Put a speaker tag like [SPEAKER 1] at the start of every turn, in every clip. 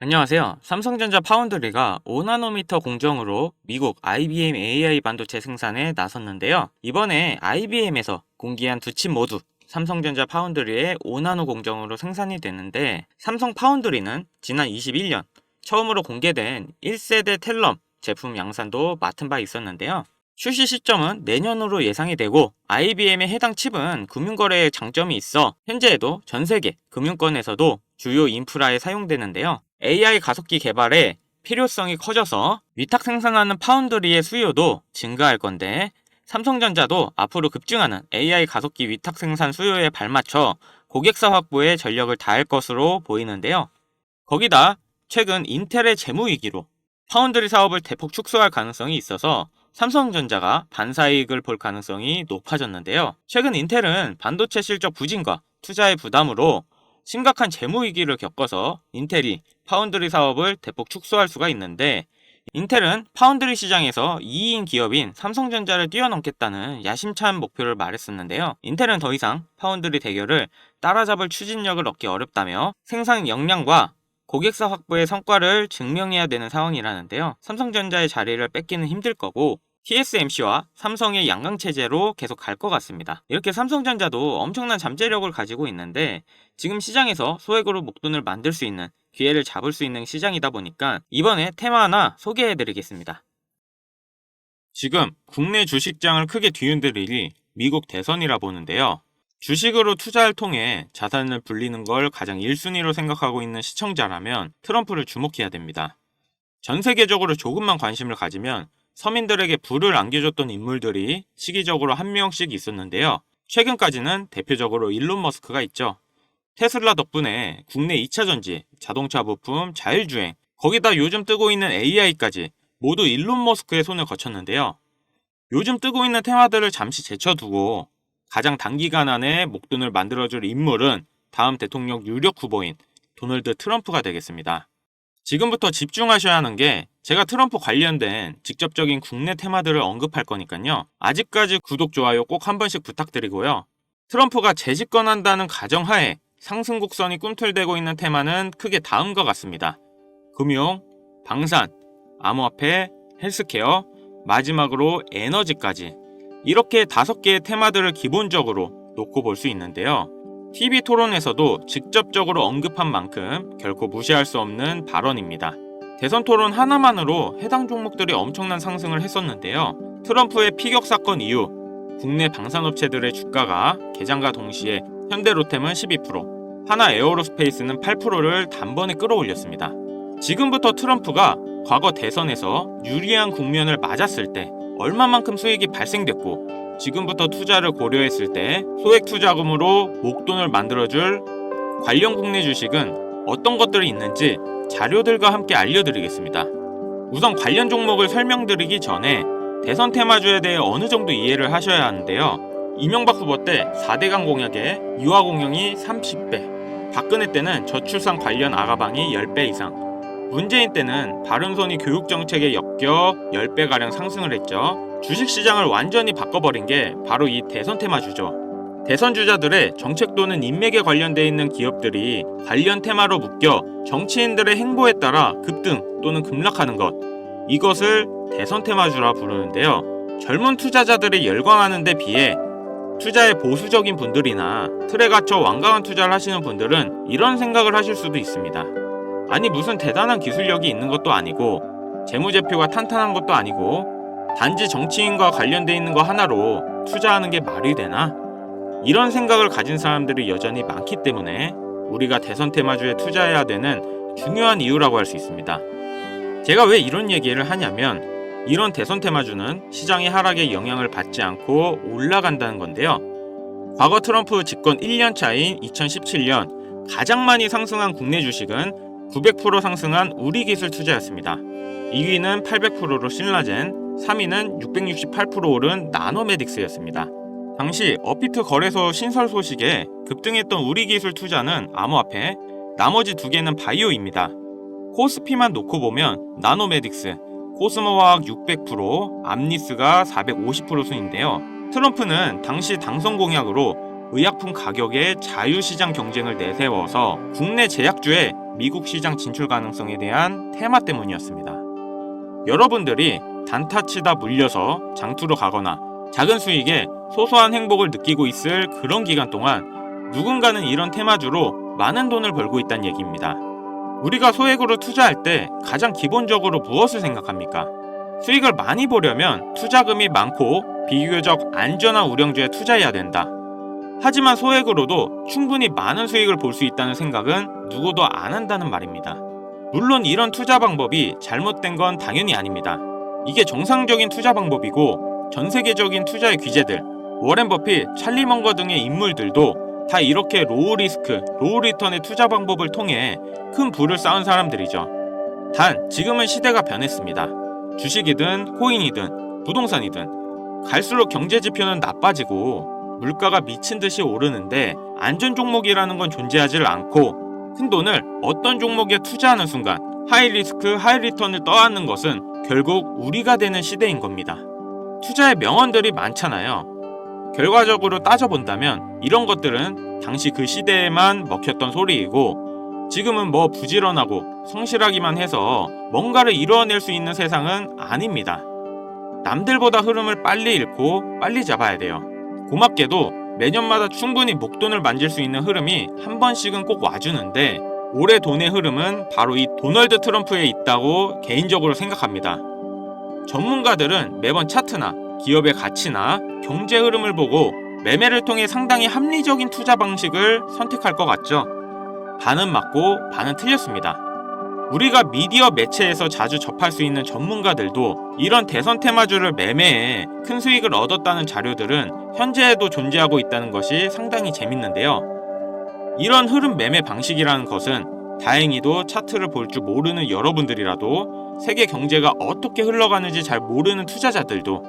[SPEAKER 1] 안녕하세요. 삼성전자 파운드리가 5나노미터 공정으로 미국 IBM AI 반도체 생산에 나섰는데요. 이번에 IBM에서 공개한 두 칩 모두 삼성전자 파운드리의 5나노 공정으로 생산이 됐는데 삼성 파운드리는 지난 21년 처음으로 공개된 1세대 텔럼 제품 양산도 맡은 바 있었는데요. 출시 시점은 내년으로 예상이 되고 IBM의 해당 칩은 금융거래에 장점이 있어 현재에도 전 세계 금융권에서도 주요 인프라에 사용되는데요. AI 가속기 개발에 필요성이 커져서 위탁 생산하는 파운드리의 수요도 증가할 건데 삼성전자도 앞으로 급증하는 AI 가속기 위탁 생산 수요에 발맞춰 고객사 확보에 전력을 다할 것으로 보이는데요. 거기다 최근 인텔의 재무 위기로 파운드리 사업을 대폭 축소할 가능성이 있어서 삼성전자가 반사이익을 볼 가능성이 높아졌는데요. 최근 인텔은 반도체 실적 부진과 투자의 부담으로 심각한 재무 위기를 겪어서 인텔이 파운드리 사업을 대폭 축소할 수가 있는데 인텔은 파운드리 시장에서 2인 기업인 삼성전자를 뛰어넘겠다는 야심찬 목표를 말했었는데요. 인텔은 더 이상 파운드리 대결을 따라잡을 추진력을 얻기 어렵다며 생산 역량과 고객사 확보의 성과를 증명해야 되는 상황이라는데요. 삼성전자의 자리를 뺏기는 힘들 거고 TSMC와 삼성의 양강 체제로 계속 갈 것 같습니다. 이렇게 삼성전자도 엄청난 잠재력을 가지고 있는데 지금 시장에서 소액으로 목돈을 만들 수 있는 기회를 잡을 수 있는 시장이다 보니까 이번에 테마 하나 소개해 드리겠습니다. 지금 국내 주식장을 크게 뒤흔들 일이 미국 대선이라 보는데요. 주식으로 투자를 통해 자산을 불리는 걸 가장 1순위로 생각하고 있는 시청자라면 트럼프를 주목해야 됩니다. 전 세계적으로 조금만 관심을 가지면 서민들에게 부를 안겨줬던 인물들이 시기적으로 한 명씩 있었는데요. 최근까지는 대표적으로 일론 머스크가 있죠. 테슬라 덕분에 국내 2차 전지, 자동차 부품, 자율주행, 거기다 요즘 뜨고 있는 AI까지 모두 일론 머스크의 손을 거쳤는데요. 요즘 뜨고 있는 테마들을 잠시 제쳐두고 가장 단기간 안에 목돈을 만들어줄 인물은 다음 대통령 유력 후보인 도널드 트럼프가 되겠습니다. 지금부터 집중하셔야 하는 게 제가 트럼프 관련된 직접적인 국내 테마들을 언급할 거니까요. 아직까지 구독, 좋아요 꼭 한 번씩 부탁드리고요. 트럼프가 재집권한다는 가정하에 상승 곡선이 꿈틀대고 있는 테마는 크게 다음과 같습니다. 금융, 방산, 암호화폐, 헬스케어, 마지막으로 에너지까지 이렇게 다섯 개의 테마들을 기본적으로 놓고 볼 수 있는데요. TV 토론에서도 직접적으로 언급한 만큼 결코 무시할 수 없는 발언입니다. 대선 토론 하나만으로 해당 종목들이 엄청난 상승을 했었는데요. 트럼프의 피격 사건 이후 국내 방산업체들의 주가가 개장과 동시에 현대로템은 12%, 하나 에어로스페이스는 8%를 단번에 끌어올렸습니다. 지금부터 트럼프가 과거 대선에서 유리한 국면을 맞았을 때 얼마만큼 수익이 발생됐고 지금부터 투자를 고려했을 때 소액 투자금으로 목돈을 만들어줄 관련 국내 주식은 어떤 것들이 있는지 자료들과 함께 알려드리겠습니다. 우선 관련 종목을 설명드리기 전에 대선 테마주에 대해 어느 정도 이해를 하셔야 하는데요. 이명박 후보 때 4대강 공약에 유아 공영이 30배, 박근혜 때는 저출산 관련 아가방이 10배 이상, 문재인 때는 바른손이 교육정책에 엮여 10배가량 상승을 했죠. 주식시장을 완전히 바꿔버린 게 바로 이 대선 테마주죠. 대선 주자들의 정책 또는 인맥에 관련돼 있는 기업들이 관련 테마로 묶여 정치인들의 행보에 따라 급등 또는 급락하는 것 이것을 대선 테마주라 부르는데요. 젊은 투자자들이 열광하는 데 비해 투자에 보수적인 분들이나 틀에 갇혀 완강한 투자를 하시는 분들은 이런 생각을 하실 수도 있습니다. 아니 무슨 대단한 기술력이 있는 것도 아니고 재무제표가 탄탄한 것도 아니고 단지 정치인과 관련돼 있는 거 하나로 투자하는 게 말이 되나? 이런 생각을 가진 사람들이 여전히 많기 때문에 우리가 대선 테마주에 투자해야 되는 중요한 이유라고 할 수 있습니다. 제가 왜 이런 얘기를 하냐면 이런 대선 테마주는 시장의 하락에 영향을 받지 않고 올라간다는 건데요. 과거 트럼프 집권 1년 차인 2017년 가장 많이 상승한 국내 주식은 900% 상승한 우리기술 투자였습니다. 2위는 800%로 신라젠, 3위는 668% 오른 나노메딕스였습니다. 당시 어피트 거래소 신설 소식에 급등했던 우리기술 투자는 암호화폐, 나머지 두 개는 바이오입니다. 코스피만 놓고 보면 나노메딕스, 코스모화학 600%, 암니스가 450% 순인데요. 트럼프는 당시 당선 공약으로 의약품 가격의 자유시장 경쟁을 내세워서 국내 제약주의 미국 시장 진출 가능성에 대한 테마 때문이었습니다. 여러분들이 단타 치다 물려서 장투로 가거나 작은 수익에 소소한 행복을 느끼고 있을 그런 기간 동안 누군가는 이런 테마주로 많은 돈을 벌고 있다는 얘기입니다. 우리가 소액으로 투자할 때 가장 기본적으로 무엇을 생각합니까? 수익을 많이 보려면 투자금이 많고 비교적 안전한 우량주에 투자해야 된다. 하지만 소액으로도 충분히 많은 수익을 볼 수 있다는 생각은 누구도 안 한다는 말입니다. 물론 이런 투자 방법이 잘못된 건 당연히 아닙니다. 이게 정상적인 투자 방법이고 전 세계적인 투자의 귀재들, 워렌 버핏, 찰리 먼거 등의 인물들도 다 이렇게 로우 리스크, 로우 리턴의 투자 방법을 통해 큰 부를 쌓은 사람들이죠. 단 지금은 시대가 변했습니다. 주식이든 코인이든 부동산이든 갈수록 경제 지표는 나빠지고 물가가 미친 듯이 오르는데 안전 종목이라는 건 존재하지 않고 큰 돈을 어떤 종목에 투자하는 순간 하이 리스크 하이 리턴을 떠안는 것은 결국 우리가 되는 시대인 겁니다. 투자의 명언들이 많잖아요. 결과적으로 따져본다면 이런 것들은 당시 그 시대에만 먹혔던 소리이고 지금은 뭐 부지런하고 성실하기만 해서 뭔가를 이루어낼 수 있는 세상은 아닙니다. 남들보다 흐름을 빨리 읽고 빨리 잡아야 돼요. 고맙게도 매년마다 충분히 목돈을 만질 수 있는 흐름이 한 번씩은 꼭 와주는데 올해 돈의 흐름은 바로 이 도널드 트럼프에 있다고 개인적으로 생각합니다. 전문가들은 매번 차트나 기업의 가치나 경제 흐름을 보고 매매를 통해 상당히 합리적인 투자 방식을 선택할 것 같죠. 반은 맞고 반은 틀렸습니다. 우리가 미디어 매체에서 자주 접할 수 있는 전문가들도 이런 대선 테마주를 매매해 큰 수익을 얻었다는 자료들은 현재에도 존재하고 있다는 것이 상당히 재밌는데요. 이런 흐름 매매 방식이라는 것은 다행히도 차트를 볼 줄 모르는 여러분들이라도 세계 경제가 어떻게 흘러가는지 잘 모르는 투자자들도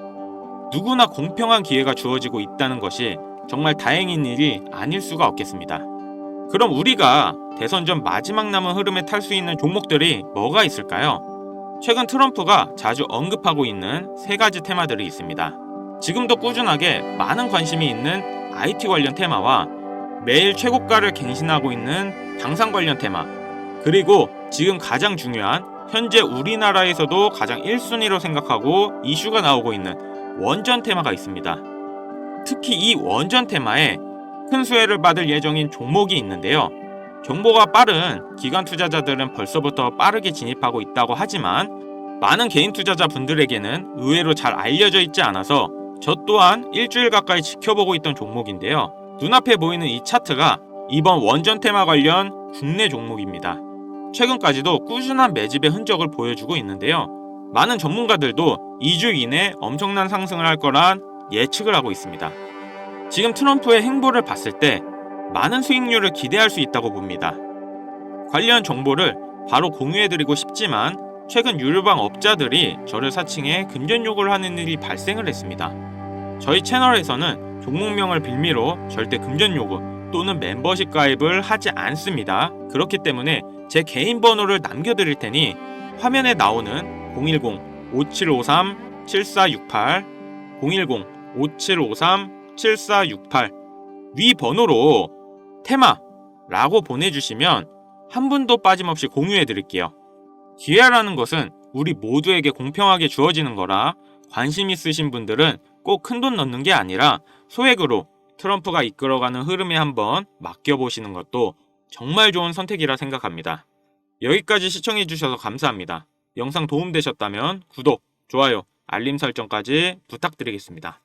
[SPEAKER 1] 누구나 공평한 기회가 주어지고 있다는 것이 정말 다행인 일이 아닐 수가 없겠습니다. 그럼 우리가 대선 전 마지막 남은 흐름에 탈 수 있는 종목들이 뭐가 있을까요? 최근 트럼프가 자주 언급하고 있는 세 가지 테마들이 있습니다. 지금도 꾸준하게 많은 관심이 있는 IT 관련 테마와 매일 최고가를 갱신하고 있는 당산 관련 테마, 그리고 지금 가장 중요한 현재 우리나라에서도 가장 1순위로 생각하고 이슈가 나오고 있는 원전 테마가 있습니다. 특히 이 원전 테마에 큰 수혜를 받을 예정인 종목이 있는데요. 정보가 빠른 기관 투자자들은 벌써부터 빠르게 진입하고 있다고 하지만 많은 개인 투자자 분들에게는 의외로 잘 알려져 있지 않아서 저 또한 일주일 가까이 지켜보고 있던 종목인데요. 눈앞에 보이는 이 차트가 이번 원전 테마 관련 국내 종목입니다. 최근까지도 꾸준한 매집의 흔적을 보여주고 있는데요. 많은 전문가들도 2주 이내 엄청난 상승을 할 거란 예측을 하고 있습니다. 지금 트럼프의 행보를 봤을 때 많은 수익률을 기대할 수 있다고 봅니다. 관련 정보를 바로 공유해드리고 싶지만 최근 유료방 업자들이 저를 사칭해 금전 요구를 하는 일이 발생을 했습니다. 저희 채널에서는 종목명을 빌미로 절대 금전 요구 또는 멤버십 가입을 하지 않습니다. 그렇기 때문에 제 개인 번호를 남겨드릴 테니 화면에 나오는 010-5753-7468 010-5753-7468 위 번호로 테마라고 보내주시면 한 분도 빠짐없이 공유해 드릴게요. 기회라는 것은 우리 모두에게 공평하게 주어지는 거라 관심 있으신 분들은 꼭 큰 돈 넣는 게 아니라 소액으로 트럼프가 이끌어가는 흐름에 한번 맡겨보시는 것도 정말 좋은 선택이라 생각합니다. 여기까지 시청해주셔서 감사합니다. 영상 도움되셨다면 구독, 좋아요, 알림 설정까지 부탁드리겠습니다.